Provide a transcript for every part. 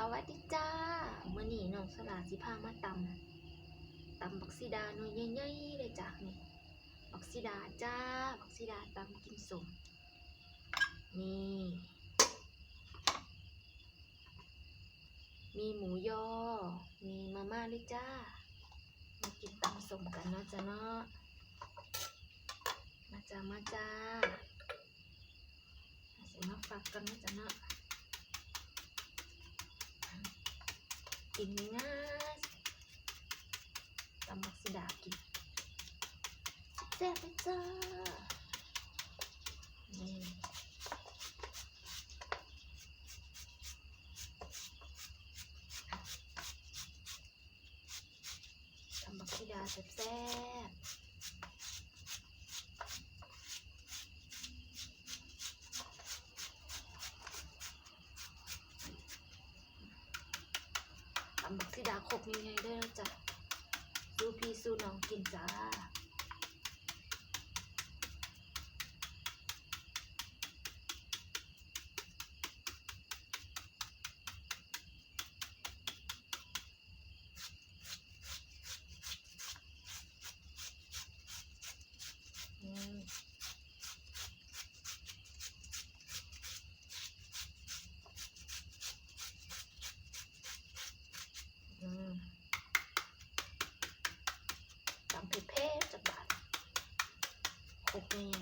สวัสดีจ้าเมื่อนี้น้องสลาสิพามาตำตำบักซีดาหน่วยใหญ่ๆเลยจ้ะนี่บักซีดาจ้าบักซีดาตำกินสมนี่มีหมูยอ มีมาม่าด้วยจ้า มากินตำสมกันเนาะจ้ะเนาะ มาจ้ามาจ้าเอาสิมาฝากกันเนาะจ้ะเนาะ กินง่ายๆตำบักสดากินแซ่บเลยจ้านี่ตำบักสดาแซ่บ ๆตำบักสดาขบยังไงด้วยนะจ๊ะสู้พี่สู้น้องกินจ้า อืมอืมตำเผ็ดเผ็ดจับบาทครบยังไง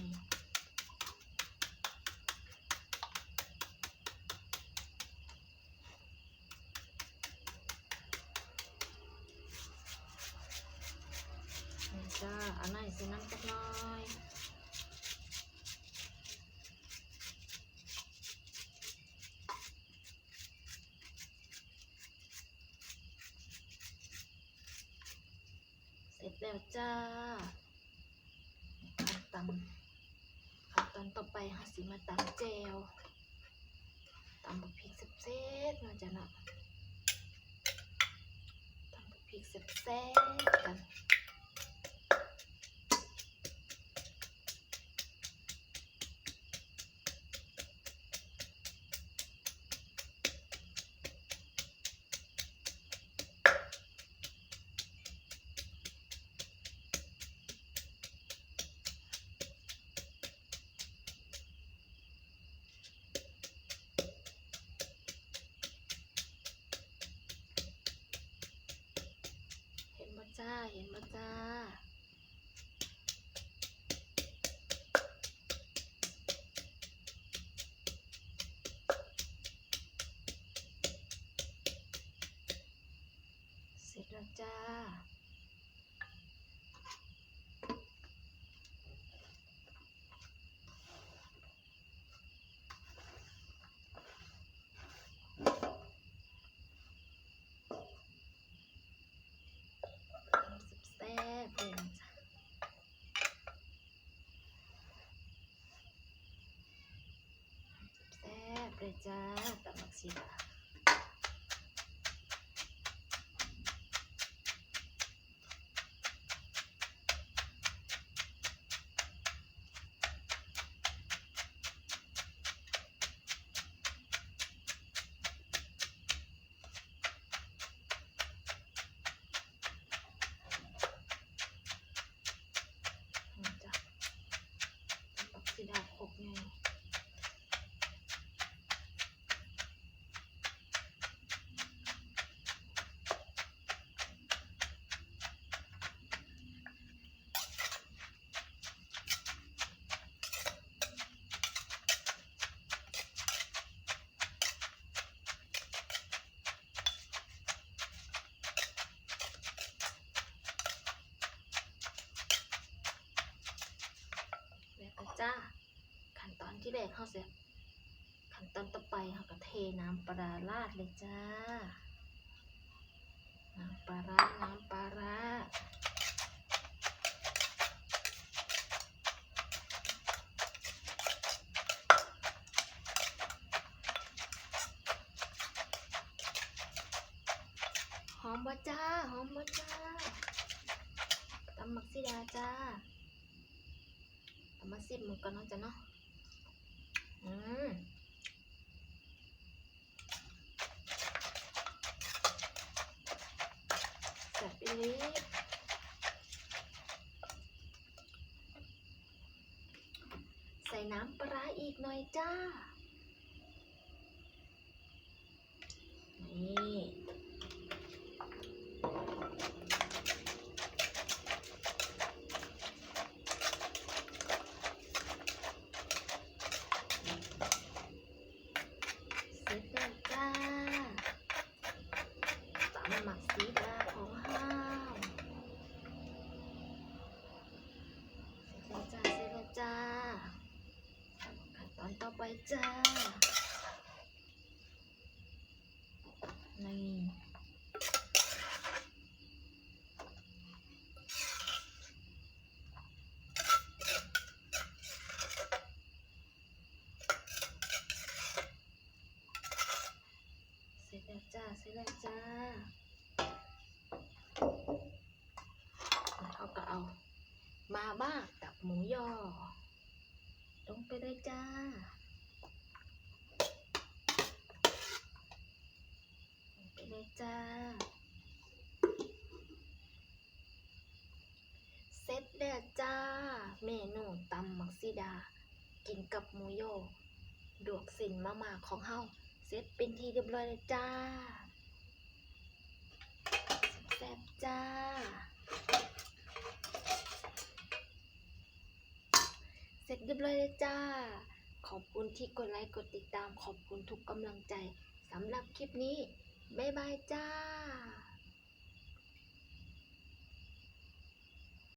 อันไหนส่น้ำจักหน้อยเสร็จแล้วจ้าขั้นตำขั้นตอนต่อไปค่ะสิมาตำแจวตำบักพริกเซ็บๆมาจ้ะเนาะตำบักพริกเซ็บๆกัน จ้า เห็นมาจ้า เสร็จแล้วจ้า แซ่บๆเลยนะจ้ะแซ่บ เลยจ้าตำบักซีดาสีดาครบไงแล้วก็จ้า ขั้นตอนที่แร กเข้าเสียขั้นตอนต่อไปเขาก็เทน้ำปลาราดเลยจ้า น้ำปลาร้าน้ำปลาร้าหอมบ่จ้า หอมบ่จ้าตำมักซิดาจ้าเอามาสิบมือก่อนเนาะจ้ะเนาะ อืม ลิก ใส่น้ำปลาอีกหน่อยจ้า นี่ เสร็จแล้วจ้าตำหมักสีดาของห้าวเสร็จแล้วจ้า เสร็จแล้วจ้า ขั้นตอนต่อไป จ้า นี่เสร็จแล้วจ้า เสร็จแล้วจ้าเขาก็เอา มาบ้างกับหมูยอลงไปเลยจ้า ลงไป เลยจ้า เสร็จแล้วจ้า เมนูตำมักซิดา กินกับหมูโยดวกสินมาม่าของเฮาเสร็จเป็นทีเรียบร้อยแล้วจ้าแซ่บจ้า เสร็จเรียบร้อยแล้วจ้า ขอบคุณที่กดไลค์กดติดตาม ขอบคุณทุกกำลังใจสำหรับคลิปนี้ บ๊ายบายจ้า